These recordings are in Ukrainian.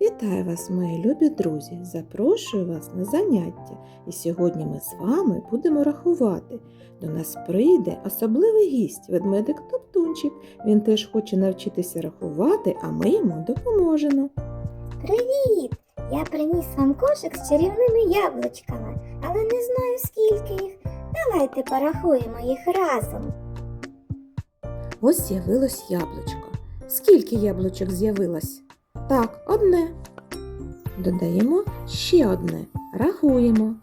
Вітаю вас, мої любі друзі! Запрошую вас на заняття. І сьогодні ми з вами будемо рахувати. До нас прийде особливий гість, ведмедик Топтунчик. Він теж хоче навчитися рахувати, а ми йому допоможемо. Привіт! Я приніс вам кошик з чарівними яблучками, але не знаю скільки їх. Давайте порахуємо їх разом. Ось з'явилось яблучко. Скільки яблучок з'явилось? Так, одне. Додаємо ще одне. Рахуємо.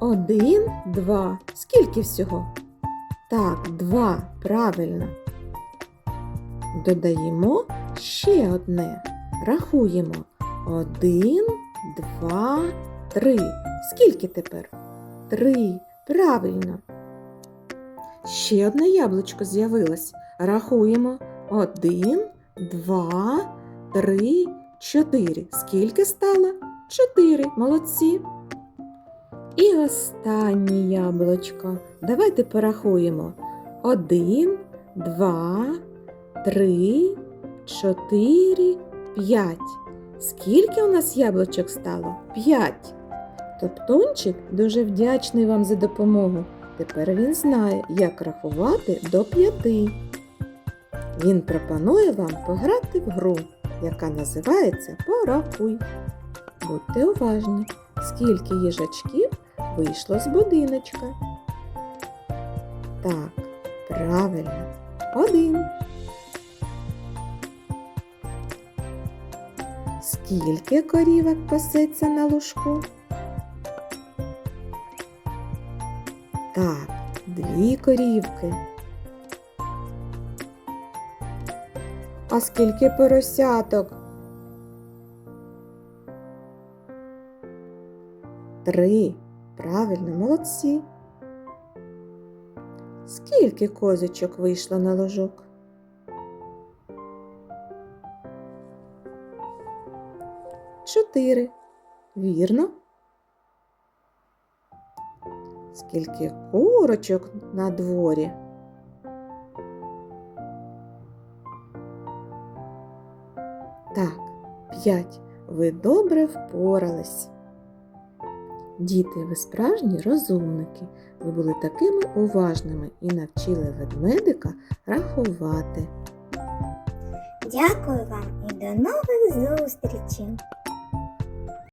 Один, два. Скільки всього? Так, два. Правильно. Додаємо ще одне. Рахуємо. Один, два, три. Скільки тепер? Три. Правильно. Ще одне яблучко з'явилось. Рахуємо. Один, два, три, чотири. Скільки стало? Чотири. Молодці. І останнє яблучко. Давайте порахуємо. Один, два, три, чотири, п'ять. Скільки у нас яблучок стало? П'ять. Топтунчик дуже вдячний вам за допомогу. Тепер він знає, як рахувати до п'яти. Він пропонує вам пограти в гру, яка називається Порахуй. Будьте уважні, скільки їжачків вийшло з будиночка. Так, правильно, один. Скільки корівок пасеться на лужку? Так, дві корівки. А скільки поросяток? Три. Правильно, молодці. Скільки козочок вийшло на ложок? Чотири. Вірно. Скільки курочок на дворі? Так, п'ять. Ви добре впорались. Діти, ви справжні розумники. Ви були такими уважними і навчили ведмедика рахувати. Дякую вам і до нових зустрічей!